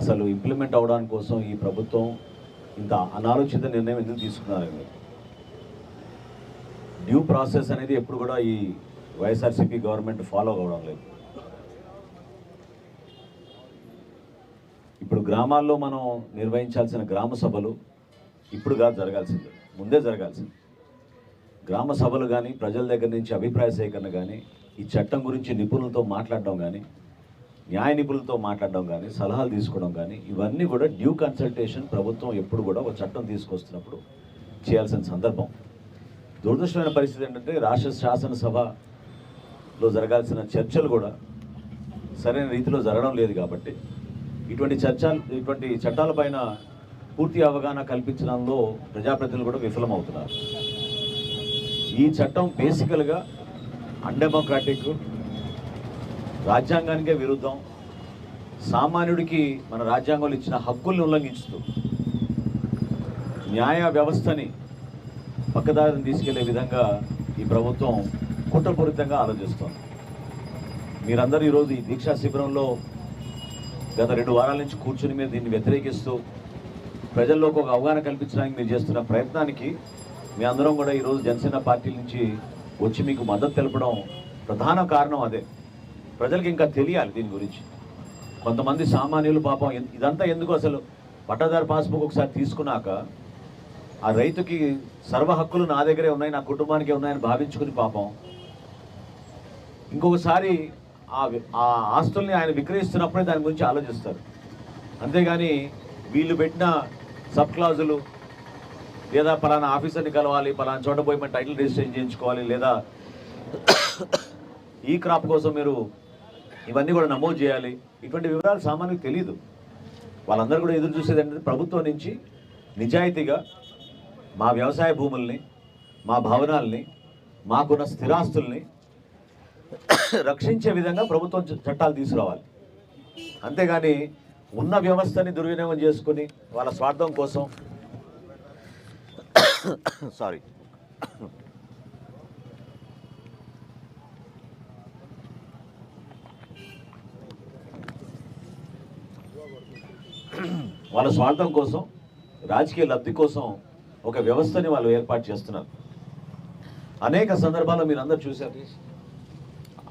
అసలు ఇంప్లిమెంట్ అవడానికి కోసం ఈ ప్రభుత్వం ఇంత అనాలోచిత నిర్ణయం ఎందుకు తీసుకున్నారండి డ్యూ ప్రాసెస్ అనేది ఎప్పుడు కూడా ఈ వైఎస్ఆర్సీపీ గవర్నమెంట్ ఫాలో కావడం లేదు. ఇప్పుడు గ్రామాల్లో మనం నిర్వహించాల్సిన గ్రామ సభలు ఇప్పుడు కాదు జరగాల్సింది ముందే జరగాల్సింది. గ్రామ సభలు కానీ ప్రజల దగ్గర నుంచి అభిప్రాయ సేకరణ కానీ ఈ చట్టం గురించి నిపుణులతో మాట్లాడడం కానీ న్యాయ నిపుణులతో మాట్లాడడం కానీ సలహాలు తీసుకోవడం కానీ ఇవన్నీ కూడా డ్యూ కన్సల్టేషన్ ప్రభుత్వం ఎప్పుడు కూడా ఒక చట్టం తీసుకొస్తున్నప్పుడు చేయాల్సిన సందర్భం. దురదృష్టమైన పరిస్థితి ఏంటంటే రాష్ట్ర శాసనసభలో జరగాల్సిన చర్చలు కూడా సరైన రీతిలో జరగడం లేదు కాబట్టి ఇటువంటి చర్చ ఇటువంటి చట్టాలపైన పూర్తి అవగాహన కల్పించడంలో ప్రజాప్రతినిధులు కూడా విఫలమవుతున్నారు. ఈ చట్టం బేసికల్గా అన్డెమోక్రాటిక్ రాజ్యాంగానికే విరుద్ధం. సామాన్యుడికి మన రాజ్యాంగంలో ఇచ్చిన హక్కుల్ని ఉల్లంఘించుతూ న్యాయ వ్యవస్థని పక్కదారిని తీసుకెళ్ళే విధంగా ఈ ప్రభుత్వం కుట్రపూరితంగా ఆలోచిస్తోంది. మీరందరూ ఈరోజు ఈ దీక్షా శిబిరంలో గత రెండు వారాల నుంచి కూర్చుని మీరు దీన్ని వ్యతిరేకిస్తూ ప్రజల్లోకి ఒక అవగాహన కల్పించడానికి మీరు చేస్తున్న ప్రయత్నానికి మీ అందరం కూడా ఈరోజు జనసేన పార్టీ నుంచి వచ్చి మీకు మద్దతు తెలపడం ప్రధాన కారణం అదే. ప్రజలకు ఇంకా తెలియాలి దీని గురించి. కొంతమంది సామాన్యులు పాపం ఇదంతా ఎందుకు అసలు పట్టాదారు పాస్బుక్ ఒకసారి తీసుకున్నాక ఆ రైతుకి సర్వ హక్కులు నా దగ్గరే ఉన్నాయి నా కుటుంబానికే ఉన్నాయని భావించుకుని పాపం. ఇంకొకసారి ఆ ఆ ఆస్తుల్ని ఆయన విక్రయిస్తున్నప్పుడే దాని గురించి ఆలోచిస్తారు. అంతేగాని వీళ్ళు పెట్టిన సబ్ క్లాజులు లేదా పలానా ఆఫీసర్ని కలవాలి పలానా చోట పోయి మన టైటిల్ రిజిస్ట్రేషన్ చేయించుకోవాలి లేదా ఈ క్రాప్ కోసం మీరు ఇవన్నీ కూడా నమోదు చేయాలి. ఇటువంటి వివరాలు సామాన్యులకు తెలియదు వాళ్ళందరూ కూడా ఎదురు చూసేది ఏంటంటే ప్రభుత్వం నుంచి నిజాయితీగా మా వ్యవసాయ భూముల్ని మా భవనాల్ని మాకున్న స్థిరాస్తుల్ని రక్షించే విధంగా ప్రభుత్వం చట్టాలు తీసుకురావాలి. అంతేగాని ఉన్న వ్యవస్థని దుర్వినియోగం చేసుకుని వాళ్ళ స్వార్థం కోసం సారీ వాళ్ళ స్వార్థం కోసం రాజకీయ లబ్ధి కోసం ఒక వ్యవస్థని వాళ్ళు ఏర్పాటు చేస్తున్నారు. అనేక సందర్భాల్లో మీరు అందరు చూశారు.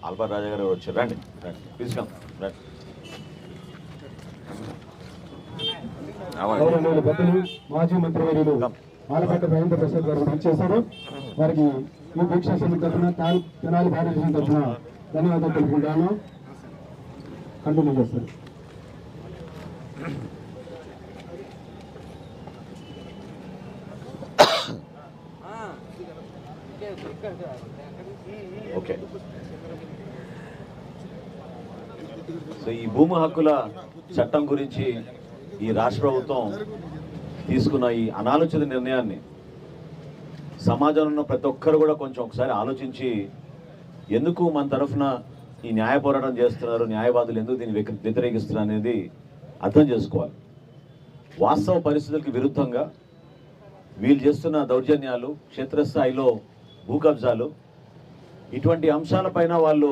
ఆల్బర్ రాజా గారు వచ్చారు రండి రండి. గౌరవనీయులు పెద్దలు మాజీ మంత్రివర్యులు ఆలపాటి రవీంద్ర ప్రసాద్ గారు చేశారు. వారికి ఈ దీక్షా సమితి తరఫున తాల్- తెనాలి భారతదేశం తరఫున ధన్యవాదాలు తెలుపుకుంటాను. కంటిన్యూ చేస్తారు ఓకే. సో ఈ భూమి హక్కుల చట్టం గురించి ఈ రాష్ట్ర ప్రభుత్వం తీసుకున్న ఈ అనాలోచిత నిర్ణయాన్ని సమాజంలో ఉన్న ప్రతి ఒక్కరు కూడా కొంచెం ఒకసారి ఆలోచించి ఎందుకు మన తరఫున ఈ న్యాయ పోరాటం చేస్తున్నారు న్యాయవాదులు ఎందుకు దీన్ని వ్యతిరేకిస్తున్నారు అనేది అర్థం చేసుకోవాలి. వాస్తవ పరిస్థితులకు విరుద్ధంగా వీళ్ళు చేస్తున్న దౌర్జన్యాలు క్షేత్రస్థాయిలో భూ కబ్జాలు ఇటువంటి అంశాలపైన వాళ్ళు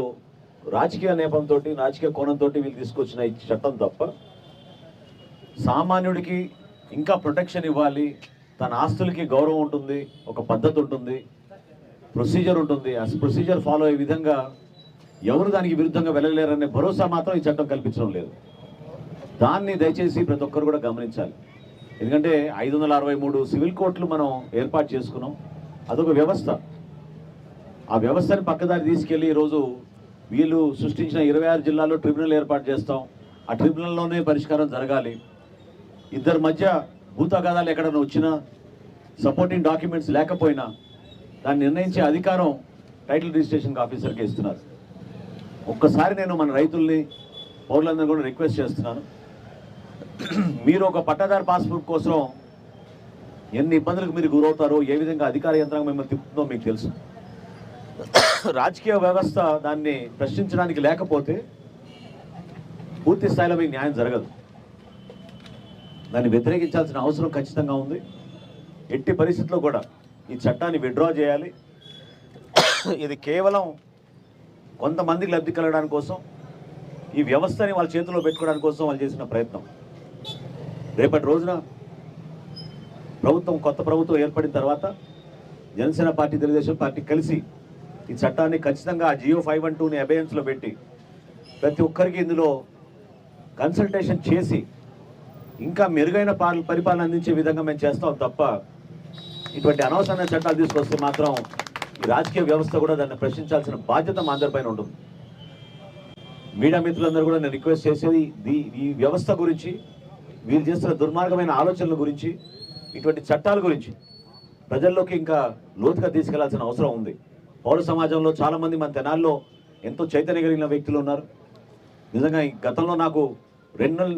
రాజకీయ నేపంతో రాజకీయ కోణంతో వీళ్ళు తీసుకొచ్చిన ఈ చట్టం తప్ప సామాన్యుడికి ఇంకా ప్రొటెక్షన్ ఇవ్వాలి తన ఆస్తులకి గౌరవం ఉంటుంది ఒక పద్ధతి ఉంటుంది ప్రొసీజర్ ఉంటుంది. ఆ ప్రొసీజర్ ఫాలో అయ్యే విధంగా ఎవరు దానికి విరుద్ధంగా వెళ్ళలేరనే భరోసా మాత్రం ఈ చట్టం కల్పించడం లేదు. దాన్ని దయచేసి ప్రతి ఒక్కరు కూడా గమనించాలి. ఎందుకంటే ఐదు వందల అరవై మూడు సివిల్ కోర్టులు మనం ఏర్పాటు చేసుకున్నాం. అదొక వ్యవస్థ. ఆ వ్యవస్థని పక్కదారి తీసుకెళ్ళి ఈరోజు వీళ్ళు సృష్టించిన ఇరవై ఆరు జిల్లాల్లో ట్రిబ్యునల్ ఏర్పాటు చేస్తాం. ఆ ట్రిబ్యునల్లోనే పరిష్కారం జరగాలి. ఇద్దరి మధ్య భూతగాదాలు ఎక్కడైనా వచ్చినా సపోర్టింగ్ డాక్యుమెంట్స్ లేకపోయినా దాన్ని నిర్ణయించే అధికారం టైటిల్ రిజిస్ట్రేషన్ ఆఫీసర్కి ఇస్తున్నారు. ఒక్కసారి నేను మన రైతుల్ని పౌరులందరూ కూడా రిక్వెస్ట్ చేస్తున్నాను. మీరు ఒక పట్టాదారు పాస్పోర్ట్ కోసం ఎన్ని ఇబ్బందులకు మీరు గురవుతారో ఏ విధంగా అధికార యంత్రాంగం మిమ్మల్ని తిప్పుతుందో మీకు తెలుసు. రాజకీయ వ్యవస్థ దాన్ని ప్రశ్నించడానికి లేకపోతే పూర్తి స్థాయిలో మీకు న్యాయం జరగదు. దాన్ని వ్యతిరేకించాల్సిన అవసరం ఖచ్చితంగా ఉంది. ఎట్టి పరిస్థితుల్లో కూడా ఈ చట్టాన్ని విడ్రా చేయాలి. ఇది కేవలం కొంతమందికి లబ్ధి కలగడానికి కోసం ఈ వ్యవస్థని వాళ్ళ చేతిలో పెట్టుకోవడానికి కోసం వాళ్ళు చేసిన ప్రయత్నం. రేపటి రోజున ప్రభుత్వం కొత్త ప్రభుత్వం ఏర్పడిన తర్వాత జనసేన పార్టీ తెలుగుదేశం పార్టీ కలిసి ఈ చట్టాన్ని ఖచ్చితంగా ఆ జియో ఫైవ్ వన్ టూని అబేయన్స్లో పెట్టి ప్రతి ఒక్కరికి ఇందులో కన్సల్టేషన్ చేసి ఇంకా మెరుగైన పరిపాలన అందించే విధంగా మేము చేస్తాం తప్ప ఇటువంటి అనవసరమైన చట్టాలు తీసుకొస్తే మాత్రం ఈ రాజకీయ వ్యవస్థ కూడా దాన్ని ప్రశ్నించాల్సిన బాధ్యత మా అందరిపైన ఉంటుంది. మీడియా మిత్రులందరూ కూడా నేను రిక్వెస్ట్ చేసేది దీ- ఈ వ్యవస్థ గురించి వీళ్ళు చేస్తున్న దుర్మార్గమైన ఆలోచనల గురించి ఇటువంటి చట్టాల గురించి ప్రజల్లోకి ఇంకా లోతుగా తీసుకెళ్ళాల్సిన అవసరం ఉంది. పౌర సమాజంలో చాలామంది మన తెనాల్లో ఎంతో చైతన్య కలిగిన వ్యక్తులు ఉన్నారు. నిజంగా ఈ గతంలో నాకు రెండు నెలలు